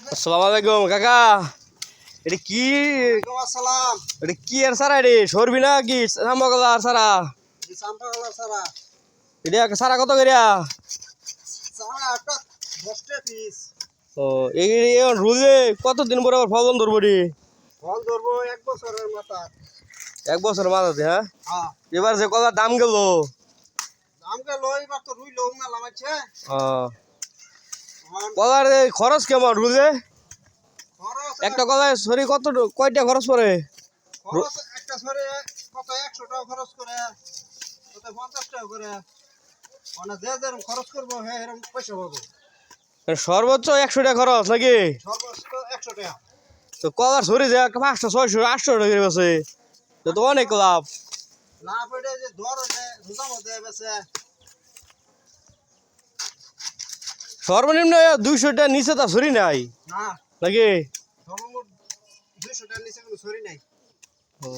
আসসালামু আলাইকুম কাকা। এটা কি? আসসালাম। এটা কি আর সারা রে সরবি না কি সাম্বাগলা আর সারা সারা। এটা সারা কত করিয়া? ও এই রুলে কতদিন পরে আবার ফলন ধরবো রে? ফল ধরবো এক বছরের মাথা। এক বছর মাথাতে হ্যাঁ? হ্যাঁ। এবার যে কলার দাম গেল? আমাকে লই এবার তো রুই লোক না লামাচ্ছে ও। কলার এই খরচ কেমন রুলে একটা কলায় সরি কত কয়টা খরচ পড়ে? একটা সরে কত একশো টাকা খরচ করে কত পঞ্চাশ টাকা করে। মানে যে যেরকম খরচ করব হ্যাঁ এরকম পয়সা পাবো। সর্বোচ্চ একশো টাকা খরচ নাকি? সর্বোচ্চ একশো টাকা। তো কলার সরি যে পাঁচশো ছয়শো আটশো টাকা বেছে তো অনেক লাভ। পেটে যে দর রোজা মধ্যে বেছে সর্বনিম্ন দুইশো টাকা নিচে তো সরি নাই। নাকি? ও।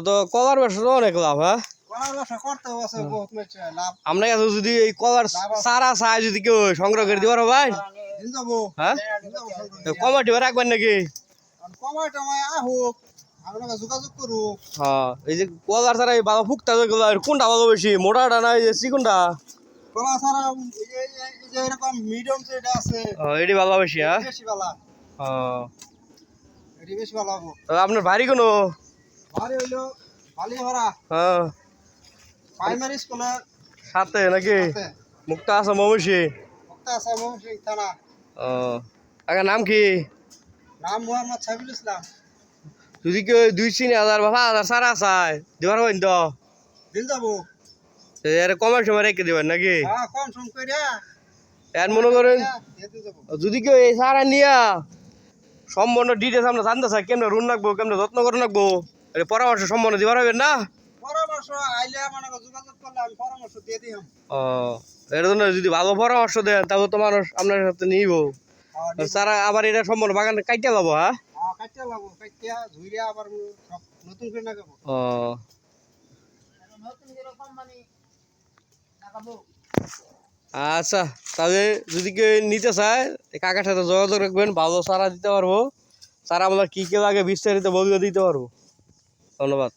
তো কলার ব্যবসা তো অনেক লাভ হ্যাঁ? লাভ। আমরা এত যদি এই কলার সারা চাই যদি কেউ সংগ্রহ করে দিবার ভাই? হ্যাঁ? কমাটি রাখবেন নাকি? হ্যাঁ এই যে কলার ছাড়া এই বাবা ফুকটা যেগুলো কোনটা ভালো বেশি মোটাটা না এই যে চিকনটা? কলা ছাড়া এই যে এরকম মিডিয়াম আছে। ও, ভালো বেশি হ্যাঁ? বেশি ভালো ও, এটি বেশি ভালো হব। আপনার ভারী কোনো? ভারী হইল ভালি হ্যাঁ প্রাইমারি স্কুলে সাথে নাকি? মুক্তা আছে মমসি ভক্তা আছে মহসিং থানা। ও। কাকার নাম কি? নাম মোহাম্মদ সাবিল ইসলাম। যদি কেউ দুই তিন হাজার বা পাঁচ হাজার সারা চায়। দিবার হইন তো? দিন যাব। এর কমের সময় রেখে দিবেন নাকি? হ্যাঁ এর মনে করেন যদি কেউ এই সারা নিয়া সম্পূর্ণ ডিটেলস আমরা জানতে চাই কেমনে রুন রাখব কেমনে যত্ন করে রাখব এর পরামর্শ সম্পূর্ণ দিবার হবেন না? মানে ও এর জন্য যদি ভালো পরামর্শ দেন তাহলে তো মানুষ আপনার সাথে নিব। সারা আবার এটা সম্পূর্ণ বাগান কাইতে যাব হ্যাঁ? হ্যাঁ কাটিয়া লাগবো কাটিয়া ধুইয়া আবার সব নতুন করে লাগাবো। ও। আচ্ছা তাহলে যদি কেউ নিতে চায় কাকার সাথে যোগাযোগ রাখবেন, ভালো সারা দিতে পারব। সারা আমরা কী কী লাগে বিস্তারিত বলিয়ে দিতে পারব। ধন্যবাদ।